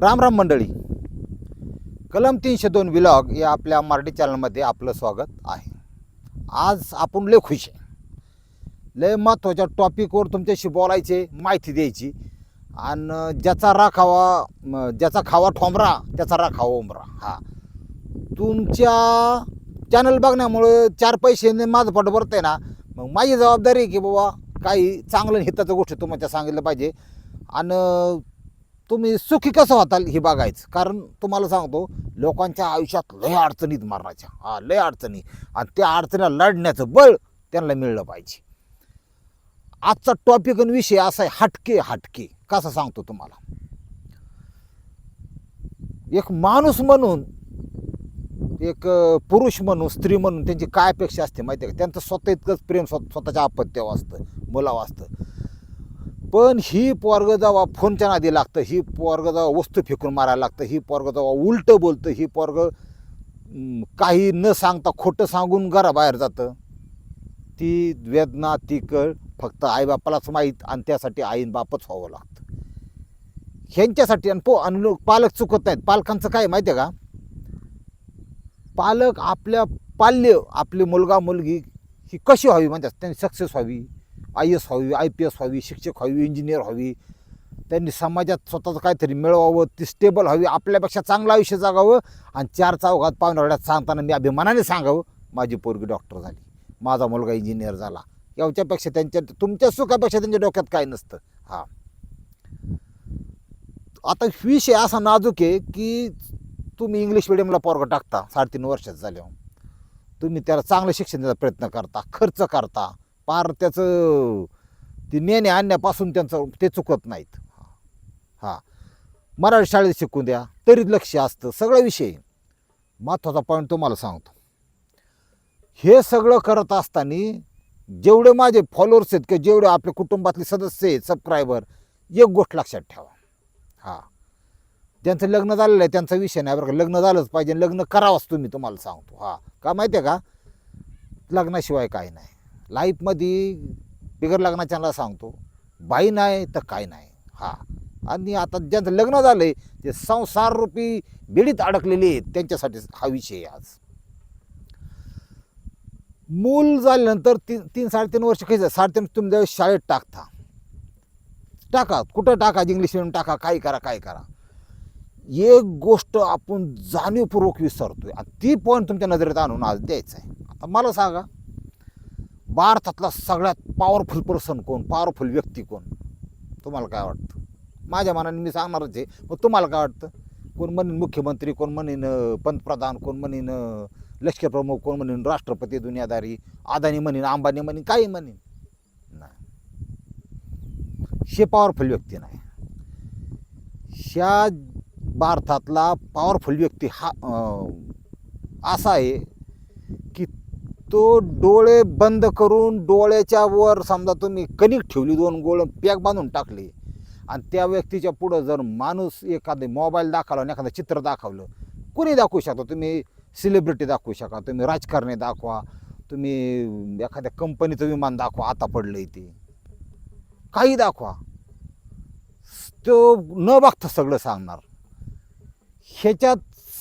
राम राम मंडळी. कलम तीनशे दोन विलॉग या आपल्या मराठी चॅनलमध्ये आपलं स्वागत आहे. आज आपण लय खुश आहे. लय महत्त्वाच्या टॉपिकवर तुमच्याशी बोलायचे माहिती द्यायची. आणि ज्याचा राखावा ज्याचा खावा ठोंबरा त्याचा राखावा उमरा. हा. तुमच्या चॅनल बघण्यामुळं चार पैसे माझं पोट भरतं आहे ना मग माझी जबाबदारी आहे की बाबा काही चांगलं हिताचं गोष्ट तुम्हाला सांगितलं पाहिजे. आणि तुम्ही सुखी कसं होताल हे बघायचं. कारण तुम्हाला सांगतो लोकांच्या आयुष्यात लय अडचणीत मारण्याच्या हा लय अडचणी. आणि त्या अडचणीला लढण्याचं बळ त्यांना मिळलं पाहिजे. आजचा टॉपिक आणि विषय असा आहे हटके हटके. कसं सांगतो तुम्हाला? एक माणूस म्हणून एक पुरुष म्हणून स्त्री म्हणून त्यांची काय अपेक्षा असते माहिती आहे का? त्यांचं स्वतः इतकंच प्रेम स्वतःच्या आपत्त्यावर असतं मुलावं असतं. पण ही पोरगं जेव्हा फोनच्या नादी लागतं ही पोरगं जेव्हा वस्तू फेकून मारायला लागतं ही पोरग जेव्हा उलटं बोलतं ही पोरग काही न सांगता खोटं सांगून घराबाहेर जातं. ती वेदना ती कळ फक्त आईबापालाच माहीत आणि त्यासाठी आईन बापच व्हावं लागतं. ह्यांच्यासाठी आणि पो आणि लोक पालक चुकत नाहीत. पालकांचं काय माहिती आहे का? पालक आपल्या पाल्य आपली मुलगा मुलगी ही कशी व्हावी? म्हणतात त्यांनी सक्सेस व्हावी? आय एस व्हावी आय पी एस व्हावी शिक्षक व्हावी इंजिनियर व्हावी. त्यांनी समाजात स्वतःचं काहीतरी मिळवावं ती स्टेबल व्हावी आपल्यापेक्षा चांगलं आयुष्य जागावं आणि चार चौघात पाहुण्यावड्यात सांगताना मी अभिमानाने सांगावं माझी पोरगी डॉक्टर झाली. माझा मुलगा इंजिनियर झाला. याच्यापेक्षा त्यांच्या तुमच्या सुखापेक्षा त्यांच्या डोक्यात काय नसतं. हां. आता विषय असा नाजूक आहे की तुम्ही इंग्लिश मिडियमला पोरगं टाकता साडेतीन वर्षात झाल्यावर. तुम्ही त्याला चांगलं शिक्षण देण्याचा प्रयत्न करता खर्च करता. पार त्याचं ते नेणे आणण्यापासून त्यांचं ते चुकत नाहीत. हां. मराठी शाळेत शिकून द्या तरी लक्ष असतं सगळा विषय. महत्त्वाचा पॉईंट तुम्हाला सांगतो. हे सगळं करत असताना जेवढे माझे फॉलोअर्स आहेत किंवा जेवढे आपल्या कुटुंबातले सदस्य आहेत सबस्क्रायबर एक गोष्ट लक्षात ठेवा. हां. ज्यांचं लग्न झालेलं आहे त्यांचा विषय नाही बरं का? लग्न झालंच पाहिजे लग्न करावंच तुम्ही तुम्हाला सांगतो. हां. का माहिती आहे का? लग्नाशिवाय काही नाही. लाईफमध्ये बिगर लग्नाच्याला सांगतो बाई नाही तर काय नाही. हा. आणि आता ज्यांचं लग्न झालं आहे ते संसार रूपी बिडीत अडकलेले आहेत त्यांच्यासाठी हा विषय आहे आज. मूल झाल्यानंतर तीन तीन साडेतीन वर्ष काही साडेतीन तुम्ही ज्यावेळेस शाळेत टाकता. टाका. कुठं टाका? इंग्लिश मिडियम टाका. काय करा काय करा. एक गोष्ट आपण जाणीवपूर्वक विसरतोय. आणि ती पॉईंट तुमच्या नजरेत आणून आज द्यायचं आहे आता मला सांगा भारतातला सगळ्यात पॉवरफुल पर्सन कोण? पॉवरफुल व्यक्ती कोण? तुम्हाला काय वाटतं? माझ्या मनाने मी सांगणारच आहे मग तुम्हाला काय वाटतं? कोण म्हणेन मुख्यमंत्री कोण म्हणेन पंतप्रधान कोण म्हणेन लष्करप्रमुख कोण म्हणेन राष्ट्रपती दुनियादारी अदानी म्हणेन अंबानी म्हणेन काही म्हणेन? नाही. हे पॉवरफुल व्यक्ती नाही. ह्या भारतातला पॉवरफुल व्यक्ती हा असा आहे की तो डोळे बंद करून डोळ्याच्या वर समजा तुम्ही कणिक ठेवली दोन गोळ पॅक बांधून टाकली आणि त्या व्यक्तीच्या पुढं जर माणूस एखादे मोबाईल दाखवला आणि एखादं चित्र दाखवलं कोणी दाखवू शकता? तुम्ही सेलिब्रिटी दाखवू शका तुम्ही राजकारणी दाखवा तुम्ही एखाद्या कंपनीचं विमान दाखवा आता पडलं ते. काही दाखवा. तो न बघता सगळं सांगणार. ह्याच्यात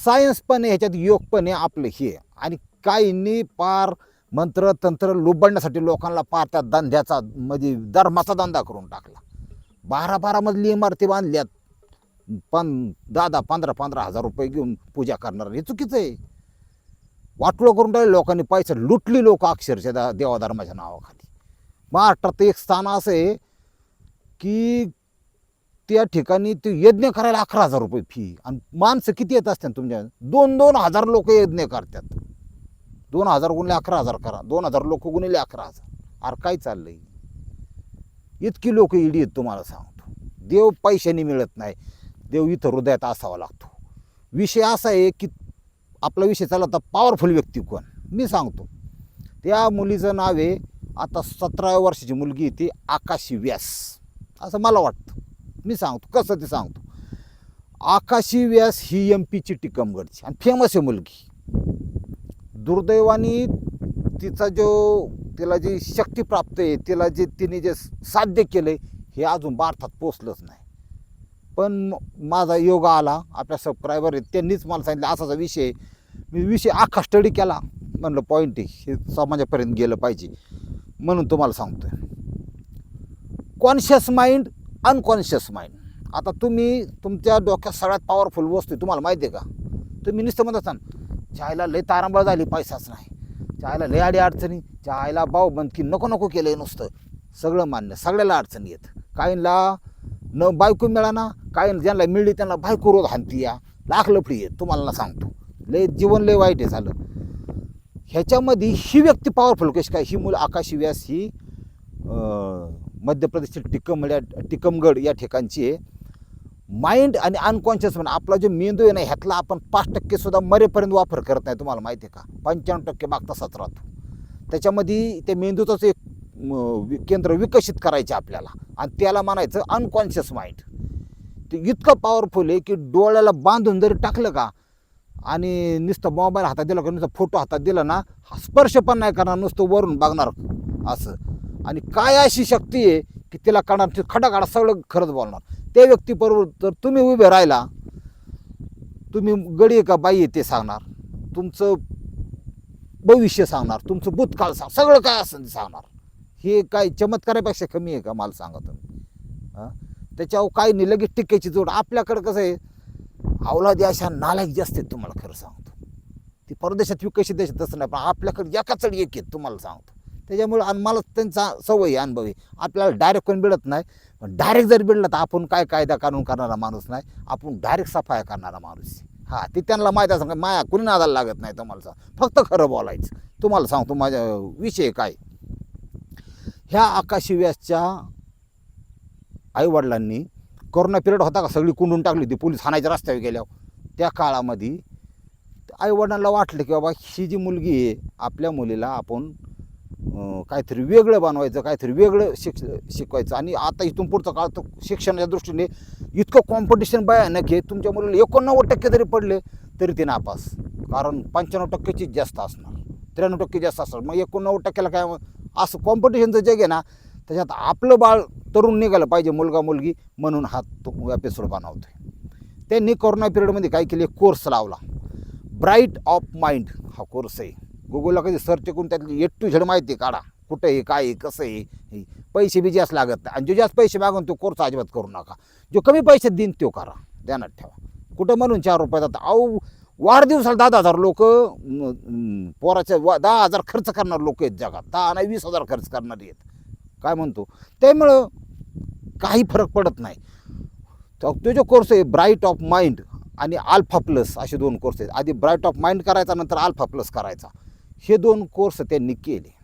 सायन्स पण आहे ह्याच्यात योग पण आहे आपलं हे. आणि काहींनी पार मंत्र तंत्र लुबडण्यासाठी लोकांना पार त्या धंद्याचा म्हणजे धर्माचा धंदा करून टाकला. बारा बारा मधली इमारती बांधल्यात. पण दादा पंधरा पंधरा हजार रुपये घेऊन पूजा करणार हे चुकीचं आहे. वाटलं करून राहिले लोकांनी पैसे लुटली लोक अक्षरशः देवाधर्माच्या नावाखाली. महाराष्ट्रात एक स्थान असं आहे की त्या ठिकाणी ते यज्ञ करायला अकरा हजार रुपये फी आणि माणसं किती येत असतात तुमच्या? दोन दोन हजार लोक यज्ञ करतात. दोन हजार गुणले अकरा हजार करा. दोन हजार लोक गुणले अकरा हजार. अरे काय चाललंय? इतकी लोक इडी आहेत तुम्हाला सांगतो. देव पैशाने मिळत नाही. देव इथं हृदयात असावा लागतो. विषय असा आहे की आपला विषय चालला तर पॉवरफुल व्यक्ती कोण? मी सांगतो. त्या मुलीचं नाव आहे आता सतराव्या वर्षाची मुलगी आहे ती आकाशी व्यास. असं मला वाटतं. मी सांगतो. कसं ते सांगतो? आकाशी व्यास ही एम पीची टिकमगडची आणि फेमस आहे मुलगी. दुर्दैवाने तिचा जो तिला जी शक्ती प्राप्त आहे तिला जे तिने जे साध्य केलं हे अजून भारतात पोचलंच नाही. पण माझा योग आला आपल्या सबस्क्रायबर आहेत त्यांनीच मला सांगितलं असाचा विषय मी विषय आखा स्टडी केला म्हणलं पॉईंट हे समाजापर्यंत गेलं पाहिजे. म्हणून तुम्हाला सांगतोय. कॉन्शियस माइंड अनकॉन्शियस माइंड आता तुम्ही तुमच्या डोक्यात सगळ्यात पॉवरफुल वस्तू आहे तुम्हाला माहिती आहे का? तुम्ही नुसतं म्हणत असाल चायला लय तारांबळ झाली पैसाच नाही. चायला लय आडी अडचणी. चायला भाऊ बंदकी नको नको केलंय नुसतं. सगळं मान्य सगळ्याला अडचणी येत काहींना न बायको मिळाना काही ज्यांना मिळली त्यांना बायको रोज हानती या. लाख लफडी येत तुम्हाला ना सांगतो. लय जीवन लय वाईट आहे झालं. ह्याच्यामध्ये ही व्यक्ती पॉवरफुल कशी काय? ही मुलं आकाशी व्यास ही मध्य प्रदेशची टिकम या टिकमगड या ठिकाणची आहे. माइंड आणि अनकॉन्शियस म्हणजे आपला जो मेंदू आहे ना ह्यातला आपण पाच टक्के सुद्धा मरेपर्यंत वापर करत नाही तुम्हाला माहिती आहे का? पंच्याण्णव टक्के माग तसाच राहतो. त्याच्यामध्ये त्या मेंदूचंच एक वि- केंद्र विकसित करायचे आपल्याला. आणि त्याला म्हणायचं अनकॉन्शियस माइंड ते इतकं पॉवरफुल आहे की डोळ्याला बांधून जरी टाकलं का आणि नुसतं मोबाईल हातात दिला का नुसतं फोटो हातात दिला ना हा स्पर्श पण नाही करणार नुसतं वरून बघणार असं. आणि काय अशी शक्ती आहे की तिला काढणार खडा काढा सगळं खरंच बोलणार. त्या व्यक्तीबरोबर जर तुम्ही उभे राहिला तुम्ही गडी आहे का बाई आहे ते सांगणार. तुमचं भविष्य सांगणार तुमचं भूतकाळ सांग सगळं काय असं ते सांगणार. हे काय चमत्कारापेक्षा कमी आहे का मला सांगा तुम्ही? त्याच्यावर काही नाही लगेच टिकायची जोड. आपल्याकडं कसं आहे अवलादी अशा नालायक जास्त आहेत तुम्हाला खरं सांगतो. ती परदेशात विकसित देशात तसं नाही पण आपल्याकडे एकाच एक आहेत तुम्हाला सांगतो. त्याच्यामुळे आणि मला त्यांचा सवय आहे, अनुभव आहे. आपल्याला डायरेक्ट कोण मिळत नाही. पण डायरेक्ट जर बिडला तर आपण काय कायदा कानून करणारा माणूस नाही आपण डायरेक्ट सफाया करणारा माणूस हां हा ते त्यांना माहीत असं माया कुणी नादाला लागत नाही तुम्हाला सांग. फक्त खरं बोलायचं. तुम्हाला सांगतो माझ्या विषय काय. ह्या आकाशी व्यासच्या आईवडिलांनी कोरोना पिरियड होता का सगळी कुंडून टाकली होती. पोलीस हाणायच्या रस्त्यावर गेल्यावर. त्या काळामध्ये आईवडिलांना वाटलं की बाबा ही जी मुलगी आहे आपल्या मुलीला आपण काहीतरी वेगळं बनवायचं काहीतरी वेगळं शिक शिकवायचं. आणि आता इथून पुढचं काळ तर शिक्षणाच्या दृष्टीने इतकं कॉम्पिटिशन भयानक आहे. तुमच्या मुलीला एकोणनव्वद टक्के जरी पडले तरी ते नापास. कारण पंच्याण्णव टक्केचीच जास्त असणार. त्र्याण्णव टक्के जास्त असणार. मग एकोणनव्वद टक्क्याला काय असं कॉम्पिटिशनचं जग आहे ना त्याच्यात आपलं बाळ तरुण निघालं पाहिजे मुलगा मुलगी म्हणून हा तो एपिसोड बनवतोय. त्यांनी कोरोना पिरियडमध्ये काय केले? कोर्स लावला. ब्राईट ऑफ माइंड हा कोर्स आहे. गुगलला कधी सर्च करून त्यातली एट टू झेड माहिती काढा. कुठं आहे काय आहे कसं आहे हे. पैसे बी जास्त लागत नाही. आणि जो जास्त पैसे मागून तो कोर्स अजिबात करू नका. जो कमी पैसे देईन तो करा. ध्यानात ठेवा. कुठं म्हणून चार रुपये जातात अहो वाढदिवसाला दहा हजार लोक पोराच्या वा दहा हजार खर्च करणार लोक आहेत जगात. दहा नाही वीस हजार खर्च करणारे आहेत. काय म्हणतो? त्यामुळं काही फरक पडत नाही. तो तो जो कोर्स आहे ब्राईट ऑफ माइंड आणि आल्फा प्लस असे दोन कोर्स आहेत. आधी ब्राईट ऑफ माइंड करायचा नंतर आल्फा प्लस करायचा. हे दोन कोर्स त्यांनी केले.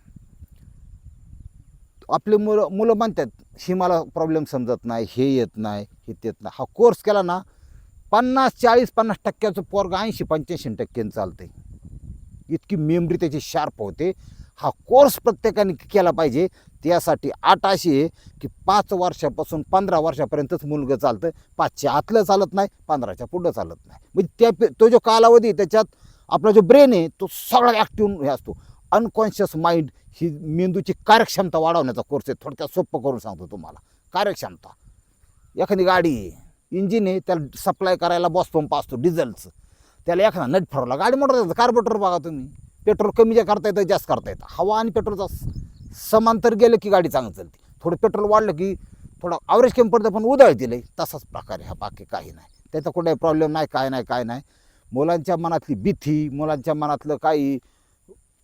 आपले मुलं मुलं म्हणतात हे मला प्रॉब्लेम समजत नाही हे येत नाही हे येत नाही. हा कोर्स केला ना पन्नास चाळीस पन्नास टक्क्याचं पोरग ऐंशी पंच्याऐंशी टक्क्यानं चालते इतकी मेमरी त्याची शार्प होते. हा कोर्स प्रत्येकाने केला पाहिजे. त्यासाठी आठ अशी आहे की पाच वर्षापासून पंधरा वर्षापर्यंतच मुलगं चालतं पाचशे आतलं चालत नाही पंधराच्या पुढं चालत नाही. म्हणजे त्या तो जो कालावधी त्याच्यात आपला जो ब्रेन आहे तो सगळा ॲक्टिव्ह हे असतो. अनकॉन्शियस माइंड ही मेंदूची कार्यक्षमता वाढवण्याचा कोर्स आहे. थोडक्यात सोपं करून सांगतो तुम्हाला. कार्यक्षमता. एखादी गाडी आहे इंजिन आहे त्याला सप्लाय करायला बॉस पंप असतो डिझेलचं त्याला एखादा नट फरवला. गाडी मोटर कार्बोरेटर बघा तुम्ही. पेट्रोल कमी जे करता येतं जास्त करता येतं. हवा आणि पेट्रोलचा समांतर गेलं की गाडी चांगली चालते. थोडं पेट्रोल वाढलं की थोडं ॲव्हरेज कमी पडतं पण उदळ दिलं तसाच प्रकार आहे. हा बाकी काही नाही. त्याचा कुठलाही प्रॉब्लेम नाही काय नाही काय नाही. मुलांच्या मनातली भीती मुलांच्या मनातलं काही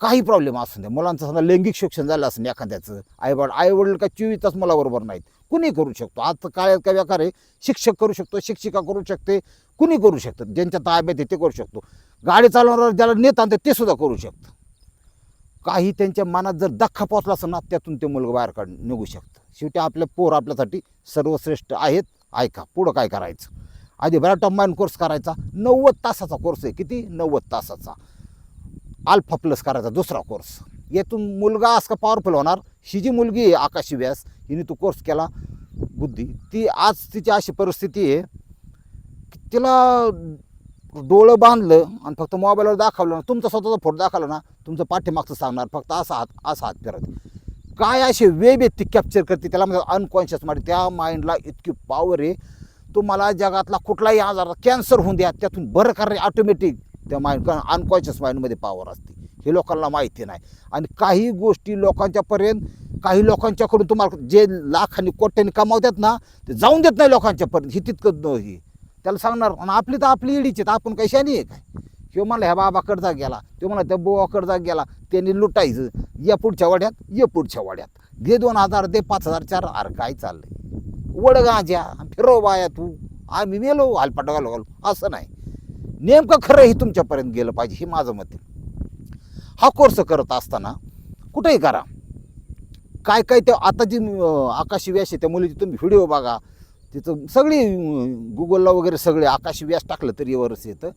काही प्रॉब्लेम असू द्या मुलांचं समजा लैंगिक शिक्षण झालं असं एखाद्याचं आईवड आईवडील का चोवीस तास मुलाबरोबर नाहीत. कुणी करू शकतो? आज काळात काय बेकार आहे. शिक्षक करू शकतो शिक्षिका करू शकते. कुणी करू शकतं? ज्यांच्या ताब्यात आहे ते करू शकतो. गाडी चालवणार ज्याला नेता आणतं ते सुद्धा करू शकतं. काही त्यांच्या मनात जर दख्खा पोचला असेल ना त्यातून ते मुलगा बाहेर काढ निघू शकतं. शेवटी आपले पोर आपल्यासाठी सर्वश्रेष्ठ आहेत. ऐका पुढं काय करायचं? आधी बऱ्याच माइंड कोर्स करायचा. नव्वद तासाचा कोर्स आहे. किती? नव्वद तासाचा. अल्फा प्लस करायचा दुसरा कोर्स यातून मुलगा असं का पॉवरफुल होणार. ही जी मुलगी आहे आकाशी व्यास हिने तो कोर्स केला. बुद्धी. ती आज तिची अशी परिस्थिती आहे की तिला डोळं बांधलं आणि फक्त मोबाईलवर दाखवलं ना तुमचा स्वतःचा फोटो दाखवला ना तुमचं पाठीमागचं सांगणार. फक्त असा हात असा हात फिरत. काय असे वेब आहेत ती कॅप्चर करते त्याला म्हणजे अनकॉन्शियस माहिती त्या माइंडला इतकी पॉवर आहे. तुम्हाला जगातला कुठलाही आजार कॅन्सर होऊन द्या त्यातून बरं करणे ऑटोमॅटिक त्या माइंड अनकॉन्शियस माइंडमध्ये पॉवर असते. हे लोकांना माहिती नाही. आणि काही गोष्टी लोकांच्यापर्यंत काही लोकांच्याकडून तुम्हाला जे लाख आणि कोट्याने कमावतात ना ते जाऊन देत नाही लोकांच्यापर्यंत हे तितकं हे ही. त्याला सांगणार आणि आपली तर आपली इडीची तर आपण कशाने आहे काय? किंवा म्हणलं ह्या बाबाकडचा गेला. तो म्हणला त्या बोवाकडचा गेला. त्यांनी लुटायचं. या पुढच्या वाड्यात ये पुढच्या वाड्यात. दे दोन हजार दे पाच हजार चार अरे काय चाललंय? वड गांज्या फिरव बाया तू. आम्ही मेलो आलपाटा घालो घालू. असं नाही. नेमकं खरं हे तुमच्यापर्यंत गेलं पाहिजे हे माझं मत आहे. हा कोर्स करत असताना कुठेही करा. काय काय ते आता जी आकाशी व्यास आहे त्या मुलीची तुम्ही व्हिडिओ बघा. तिथं सगळी गुगलला वगैरे सगळे आकाशी व्यास टाकलं तरी वरच येतं.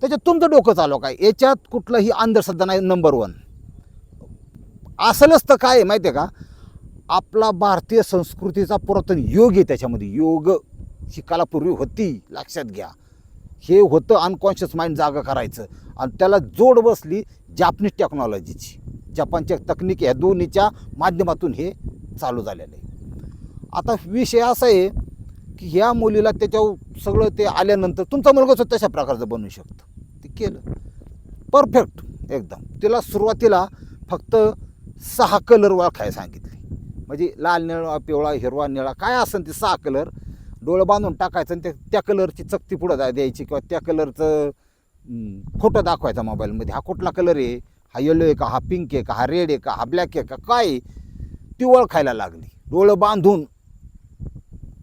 त्याच्यात तुमचं डोकं चालू काय? याच्यात कुठलंही अंधश्रद्धा नाही नंबर वन असलंच तर काय आहे माहिती आहे का? आपला भारतीय संस्कृतीचा पुरातन योग आहे त्याच्यामध्ये. योग शिकायला पूर्वी होती लक्षात घ्या. हे होतं अनकॉन्शियस माइंड जागा करायचं. आणि त्याला जोड बसली जापनीज टेक्नॉलॉजीची जपानच्या तकनिक ह्या दोन्हीच्या माध्यमातून हे चालू झालेलं आहे. आता विषय असा आहे की ह्या मुलीला त्याच्यावर सगळं ते आल्यानंतर तुमचा मुलगा सुद्धा तशा प्रकारचं बनवू शकतं. ते केलं. परफेक्ट एकदम. तिला सुरुवातीला फक्त सहा कलर ओळखायला सांगितले. म्हणजे लाल निळा पिवळा हिरवा निळा काय असेल ते सहा कलर डोळं बांधून टाकायचं आणि त्या त्या कलरची चकती पुढं जा- द्यायची किंवा त्या कलरचं फोटो दाखवायचा मोबाईलमध्ये हा कुठला कलर आहे? हा येलो आहे का? हा पिंक आहे का? हा रेड आहे का? हा ब्लॅक आहे का? काय आहे? ती ओळखायला लागली. डोळं बांधून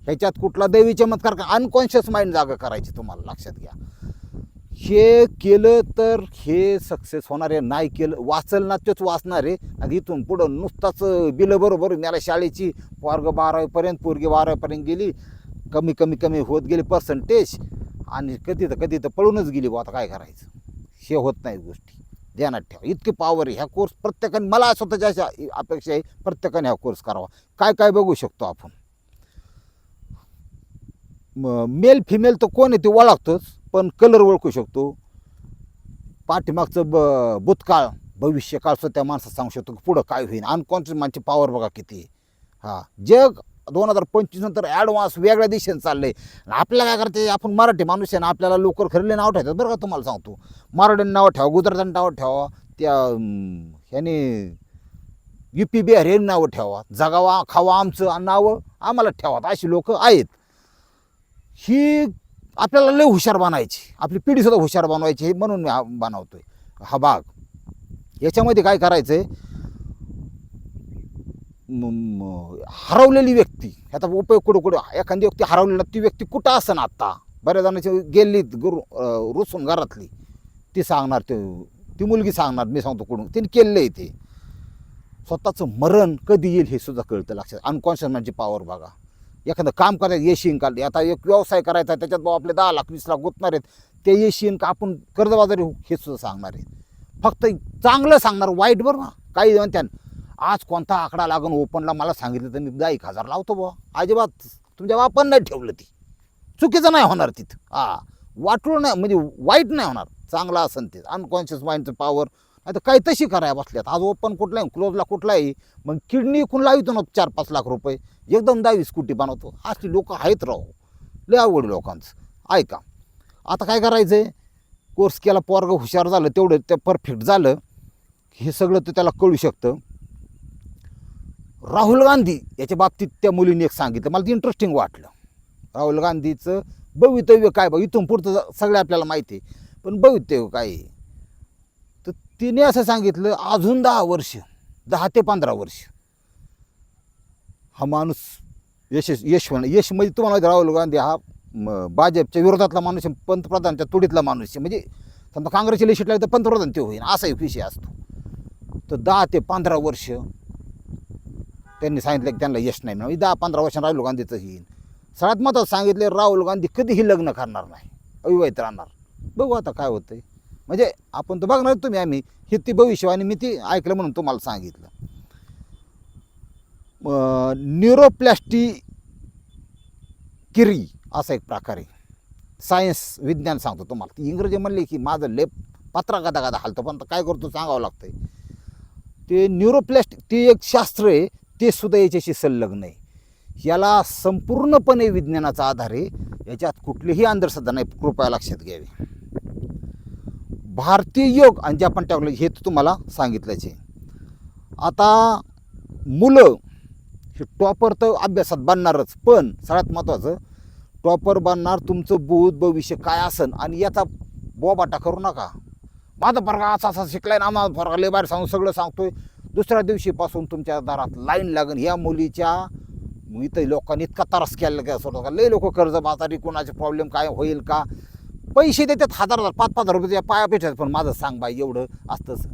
ह्याच्यात कुठला दैवी चमत्कार का? अनकॉन्शियस माइंड जागा करायची तुम्हाला. लक्षात घ्या. हे केलं तर हे सक्सेस होणार आहे नाही केलं वाचल ना तेच वाचणार आहे. आणि इथून पुढं नुसताच बिलं बरोबर मला शाळेची वर्ग बारावीपर्यंत पोरगी बारावीपर्यंत गेली कमी कमी कमी होत गेली पर्सेंटेज आणि कधी तर कधी तर पळूनच गेली बा आता काय करायचं? हे होत नाही गोष्टी. ध्यानात ठेवा. इतकी पॉवर आहे. ह्या कोर्स प्रत्येकाने मला स्वतःच्या अशा अपेक्षा आहे प्रत्येकाने हा कोर्स करावा. काय काय बघू शकतो आपण? मेल फिमेल तर कोण आहे ते ओळखतोच. पण कलर ओळखू शकतो. पाठीमागचं ब भूतकाळ भविष्यकाळ सुद्धा त्या माणसात सांगू शकतो की पुढं काय होईल अनकॉन्शियस माणची पॉवर बघा किती. हां. हा जग दोन हजार पंचवीस नंतर ॲडव्हान्स वेगळ्या दिशेने चाललं आहे आपल्याला काय करते आपण मराठी माणूस आहे ना आपल्याला लोकर खरेले नाव ठेवतात बरं का तुम्हाला सांगतो. मराठ्यांनी नाव ठेवा गुजरातांनी नाव ठेवा त्या ह्याने यू पी बिहार नावं ठेवा. जगावा खावा आमचं नावं आम्हाला ठेवा. अशी लोक आहेत. ही आपल्याला लय हुशार बनायची. आपली पिढीसुद्धा हुशार बनवायची हे म्हणून मी हा आहे हा भाग. याच्यामध्ये काय करायचं आहे हरवलेली व्यक्ती. ह्याचा उपयोग कुठं कुठं? एखादी व्यक्ती हरवलेला ती व्यक्ती कुठं असन आत्ता बऱ्याच जणांची गेली गुरु रुसून घरातली. ती सांगणार ते ती मुलगी सांगणार मी सांगतो कुठून? तिने केलेलं आहे ते. स्वतःचं मरण कधी येईल हे सुद्धा कळतं लक्षात. अनकॉन्शियस म्हणजे पॉवर बघा. एखादं काम करायचं येशीन का आता एक व्यवसाय करायचा त्याच्यात बाबा आपले दहा लाख वीस लाख गुंतणार आहेत. ते येशीन का आपण कर्जबाजारी होऊ हे सुद्धा सांगणार आहेत फक्त चांगलं सांगणार वाईट बरं ना. काही म्हणत्यान आज कोणता आकडा लागून ओपनला? मला सांगितलं तर मी दहा एक हजार लावतो बुवा. अजिबात तुमच्या बापान नाही ठेवलं ती. चुकीचं नाही होणार तिथं. हा. वाटलं नाही म्हणजे वाईट नाही होणार. चांगलं असेल ते. अनकॉन्शियस माइंडचं पॉवर आता काय तशी कराय बसल्यात. आज ओपन आहे क्लोजला कुठलाही मग किडनी इकून लावितो ना चार पाच लाख रुपये. एकदम दहावी स्कूटी बनवतो. अशी लोक आहेत राहो लय आवड लोकांचं. ऐका. आता काय करायचं आहे कोर्स केला पोरग हुशार झालं तेवढं ते परफेक्ट झालं. हे सगळं तर त्याला कळू शकतं. राहुल गांधी याच्या बाबतीत त्या मुलीने एक सांगितलं. मला ते इंटरेस्टिंग वाटलं. राहुल गांधीचं भवितव्य काय बघ इथून पुढचं सगळं आपल्याला माहिती आहे. पण भवितव्य काय आहे? तिने असं सांगितलं अजून दहा वर्ष दहा ते पंधरा वर्ष. हा माणूस यश यश म्हणा यश म्हणजे तुम्हाला माहिती राहुल गांधी हा म, भाजपच्या विरोधातला माणूस आहे पंतप्रधानच्या तुडीतला माणूस आहे. म्हणजे समजा काँग्रेसची लिस्ट लागली तर पंतप्रधान ते होईल असा एक विषय असतो. तर दहा ते पंधरा वर्ष त्यांनी सांगितलं की त्यांना यश नाही मिळालं दहा पंधरा वर्ष राहुल गांधीचं येईल. सगळ्यात महत्त्वाचं सांगितले राहुल गांधी कधीही लग्न करणार नाही अविवाहित राहणार. बघू आता काय होतंय. म्हणजे आपण तर बघणार तुम्ही आम्ही. ही ती भविष्यवाणी मी ती ऐकलं म्हणून तुम्हाला सांगितलं. न्यूरोप्लॅस्टी किरी असा एक प्रकार आहे. सायन्स विज्ञान सांगतो तुम्हाला. ती इंग्रजी म्हणले की माझं लेप पत्रा गदा गदा हालतं पण काय करतो सांगावं लागतंय. ते न्यूरोप्लॅस्टिक ते एक शास्त्र आहे ते सुद्धा याच्याशी संलग्न आहे. याला संपूर्णपणे विज्ञानाचा आधार आहे. याच्यात कुठलीही अंधश्रद्धा नाही कृपया लक्षात घ्यावी. भारतीय योग आणि जपान टेक्नॉलॉजी हे तर तुम्हाला सांगितलंच आहे. आता मुलं हे टॉपर तर अभ्यासात बनणारच पण सगळ्यात महत्त्वाचं टॉपर बनणार तुमचं भूत भविष्य काय असन आणि याचा बोबाटा करू नका. माझा पोरगा असा असा शिकलाय ना माझा पोरगा लय बाहेर सांगून सगळं सांगतोय. दुसऱ्या दिवशीपासून तुमच्या दारात लाईन लागेल ह्या मुलीच्या इथं लोकांनी इतका त्रास केला का सोडा लय लोक कर्ज बाजारी कोणाचे प्रॉब्लेम काय होईल का? पैसे देतात हजार हजार पाच पाच हजार रुपये त्या पाया भेटतात पण माझं सांग बाई एवढं असतंच.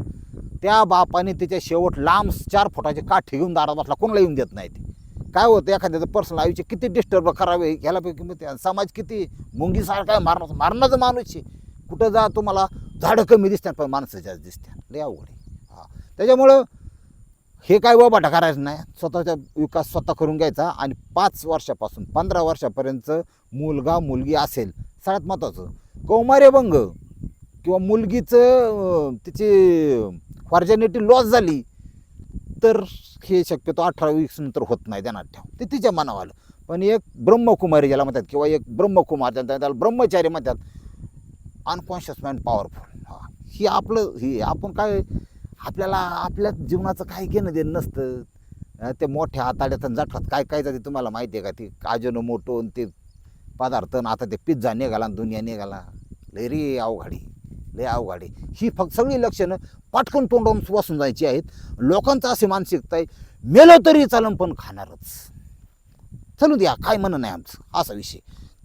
त्या बापाने त्याच्या शेवट लांब चार फुटाचे काठी घेऊन दारात बसला कोणाला येऊन देत नाही ते. काय होतं एखाद्याचं पर्सनल आयुष्य किती डिस्टर्ब करावे ह्याला मग समाज किती मुंगीसारखा आहे मारणार मारणाचं माणूस आहे. कुठं जा तुम्हाला झाडं कमी दिसतात पण माणसं जास्त दिसतात. लय अवघड आहे. हा. त्याच्यामुळं हे काय बाबाटा करायचं नाही. स्वतःचा विकास स्वतः करून घ्यायचा आणि पाच वर्षापासून पंधरा वर्षापर्यंत मुलगा मुलगी असेल सगळ्यात महत्त्वाचं. कौमार्यभंग किंवा मुलगीचं तिची फॉर्जॅनिटी लॉस झाली तर हे शक्यतो अठरा वीस नंतर होत नाही ध्यानात ठेव. ते तिच्या मनावर आलं. पण एक ब्रह्मकुमारी ज्याला म्हणतात किंवा एक ब्रह्मकुमार त्याला त्याला ब्रह्मचारी म्हणतात अनकॉन्शियस माइंड पॉवरफुल हा. ही आपलं ही आपण काय आपल्याला आपल्या जीवनाचं काही घेणं देणं नसतं. ते मोठ्या हाताड्यात आणि जाठात काय काय जाते तुम्हाला माहिती आहे का? ते काजनो मोठो आणि ते पदार्थ आता ते पिझ्झा निघाला दुनिया निघाला. लय रे अवघाडी लय अवघाडी. ही फक्त सगळी लक्षणं पटकन तोंडावून वासून जायची आहेत. लोकांचं असे मानसिकता आहे मेलो तरी चालन पण खाणारच. चलू द्या काय म्हणणं नाही आमचं असा विषय.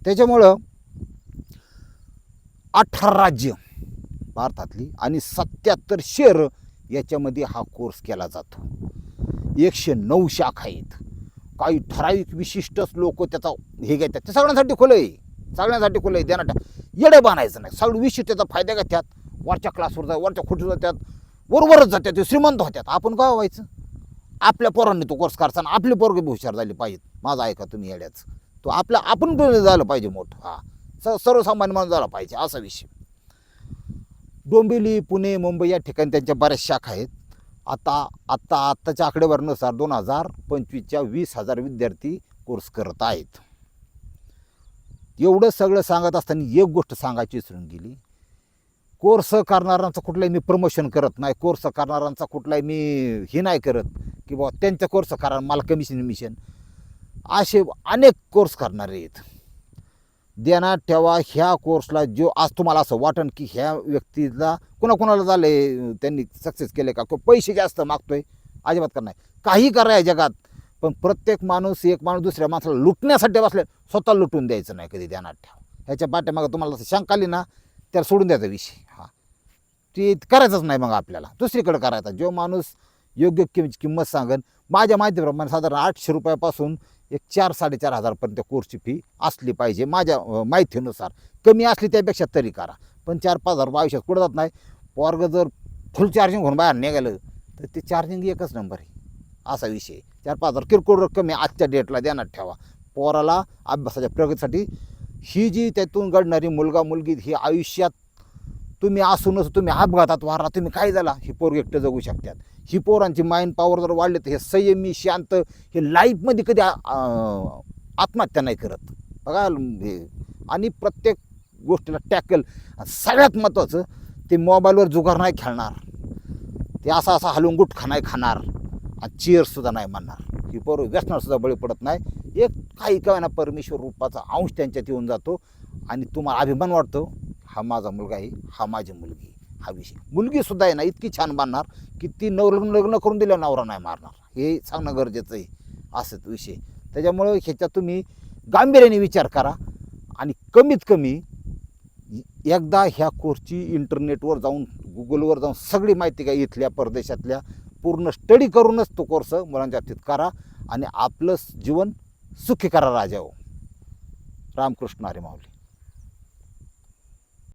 त्याच्यामुळं अठरा राज्य भारतातली आणि सत्याहत्तर शहरं याच्यामध्ये हा कोर्स केला जातो. एकशे नऊ शाखा आहेत. काही ठराविक विशिष्टच लोक त्याचा हे घेतात. ते सगळ्यांसाठी खुलं आहे. सगळ्यांसाठी खुलं आहे. त्यांना येडं बांधायचं नाही. सगळं विशिष्ट त्याचा फायदा घेतात. वरच्या क्लासवर जातात वरच्या खोटीवर जातात. वरवरच जातात. ते श्रीमंत होत्यात आपण का व्हायचं? आपल्या पोरांनी तो कोर्स करताना आपली पोरगे हुशार झाली पाहिजेत माझा ऐका तुम्ही येड्याच? तो आपला आपण झालं पाहिजे मोठं. हा. स सर्वसामान्य माणूस झाला पाहिजे. असा विषय. डोंबिवली पुणे मुंबई या ठिकाणी त्यांच्या बऱ्याच शाखा आहेत. आता आत्ता आत्ताच्या आकडेवारीनुसार दोन हजार पंचवीसच्या वीस हजार विद्यार्थी कोर्स करत आहेत. एवढं सगळं सांगत असताना एक गोष्ट सांगायची विसरून गेली. कोर्स करणाऱ्यांचा कुठलाही मी प्रमोशन करत नाही. कोर्स करणाऱ्यांचा कुठलाही मी हे नाही करत की बाबा त्यांचा कोर्स करा मला कमिशन मिशन असे अनेक कोर्स करणारे आहेत. ध्यानात ठेवा ह्या कोर्सला जो आज तुम्हाला असं वाटन की ह्या व्यक्तीला कुणाकुणाला झाले त्यांनी सक्सेस केले का? किंवा पैसे जास्त मागतोय? अजिबात कर नाही. काही करा या जगात. पण प्रत्येक माणूस एक माणूस दुसऱ्या माणसाला लुटण्यासाठी बसले स्वतः लुटून द्यायचं नाही कधी ध्यानात ठेवा. ह्याच्या पाठीमागं तुम्हाला असं शंका आली ना त्याला सोडून द्यायचा विषय. हा. ते करायचंच नाही मग आपल्याला. दुसरीकडे करायचा. जो माणूस योग्य किम किंमत सांगन माझ्या माहितीप्रमाणे साधारण आठशे रुपयापासून एक चार साडेचार हजारपर्यंत कोर्सची फी असली पाहिजे. माझ्या माहितीनुसार. कमी असली त्यापेक्षा तरी करा. पण चार पाच हजार रुपये आयुष्यात कुठं जात नाही. पोरग जर फुल चार्जिंग होऊन बाहेर निघालं तर ते चार्जिंग एकच नंबर आहे. असा विषय चार पाच हजार किरकोळ रक्कम आहे. आजच्या डेटला ध्यानात ठेवा. पोराला अभ्यासाच्या प्रगतीसाठी ही जी त्यातून घडणारी मुलगा मुलगी ही आयुष्यात तुम्ही असूनच तुम्ही अपघातात वारा तुम्ही काय झाला ही पोरग एकटं जगू शकतात. ही पोरांची माइंड पॉवर जर वाढले तर हे संयमी शांत हे लाईफमध्ये कधी आत्महत्या नाही करत. बघा हे आणि प्रत्येक गोष्टीला टॅकल सगळ्यात महत्त्वाचं ते मोबाईलवर जुगार नाही खेळणार. ते असा असा हलवून गुटखा नाही खाणार. आणि चेअरसुद्धा नाही म्हणणार. ही पोरं व्यसनासुद्धा बळी पडत नाही. एक काही काय ना परमेश्वर रूपाचा अंश त्यांच्यात येऊन जातो. आणि तुम्हाला अभिमान वाटतो हा माझा मुलगा आहे हा माझी मुलगी हा विषय. मुलगीसुद्धा आहे ना इतकी छान बांधणार की ती नवलग्न लग्न करून दिल्या नवरा नाही मारणार. हे सांगणं गरजेचं आहे असंच विषय. त्याच्यामुळं ह्याच्यात तुम्ही गांभीर्याने विचार करा आणि कमीत कमी एकदा ह्या कोर्सची इंटरनेटवर जाऊन गुगलवर जाऊन सगळी माहिती काय इथल्या परदेशातल्या पूर्ण स्टडी करूनच तो कोर्स मुलांच्या बाबतीत करा आणि आपलं जीवन सुखी करा राजाओ हो. रामकृष्ण हरी माऊली.